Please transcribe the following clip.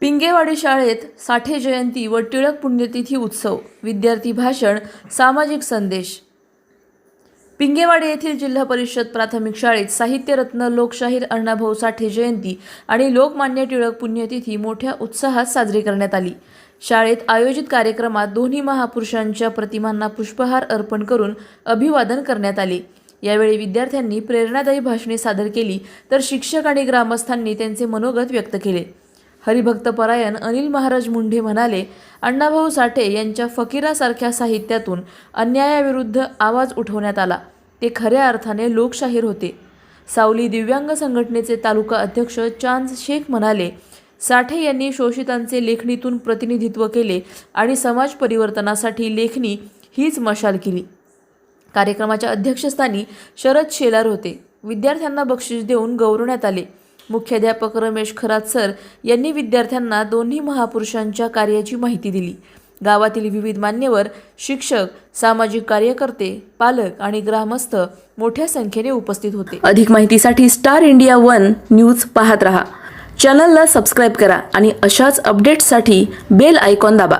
पिंगेवाडी शाळेत साठे जयंती व टिळक पुण्यतिथी उत्सव. विद्यार्थी भाषण सामाजिक संदेश. पिंगेवाडी येथील जिल्हा परिषद प्राथमिक शाळेत साहित्यरत्न लोकशाहीर अण्णाभाऊ साठे जयंती आणि लोकमान्य टिळक पुण्यतिथी मोठ्या उत्साहात साजरी करण्यात आली. शाळेत आयोजित कार्यक्रमात दोन्ही महापुरुषांच्या प्रतिमांना पुष्पहार अर्पण करून अभिवादन करण्यात आले. यावेळी विद्यार्थ्यांनी प्रेरणादायी भाषणे सादर केली तर शिक्षक आणि ग्रामस्थांनी त्यांचे मनोगत व्यक्त केले. हरिभक्त परायण अनिल महाराज मुंढे म्हणाले अण्णाभाऊ साठे यांच्या फकीरासारख्या साहित्यातून अन्यायाविरुद्ध आवाज उठवण्यात आला. ते खऱ्या अर्थाने लोकशाहीर होते. सावली दिव्यांग संघटनेचे तालुका अध्यक्ष चांद शेख म्हणाले साठे यांनी शोषितांचे लेखणीतून प्रतिनिधित्व केले आणि समाज परिवर्तनासाठी लेखणी हीच मशाल केली. कार्यक्रमाच्या अध्यक्षस्थानी शरद शेलार होते. विद्यार्थ्यांना बक्षीस देऊन गौरवण्यात आले. मुख्याध्यापक रमेश खरात सर यांनी विद्यार्थ्यांना दोन्ही महापुरुषांच्या कार्याची माहिती दिली. गावातील विविध मान्यवर शिक्षक सामाजिक कार्यकर्ते पालक आणि ग्रामस्थ मोठ्या संख्येने उपस्थित होते. अधिक माहितीसाठी स्टार इंडिया वन न्यूज पाहत रहा. चॅनलला सबस्क्राईब करा आणि अशाच अपडेट्ससाठी बेल आयकॉन दाबा.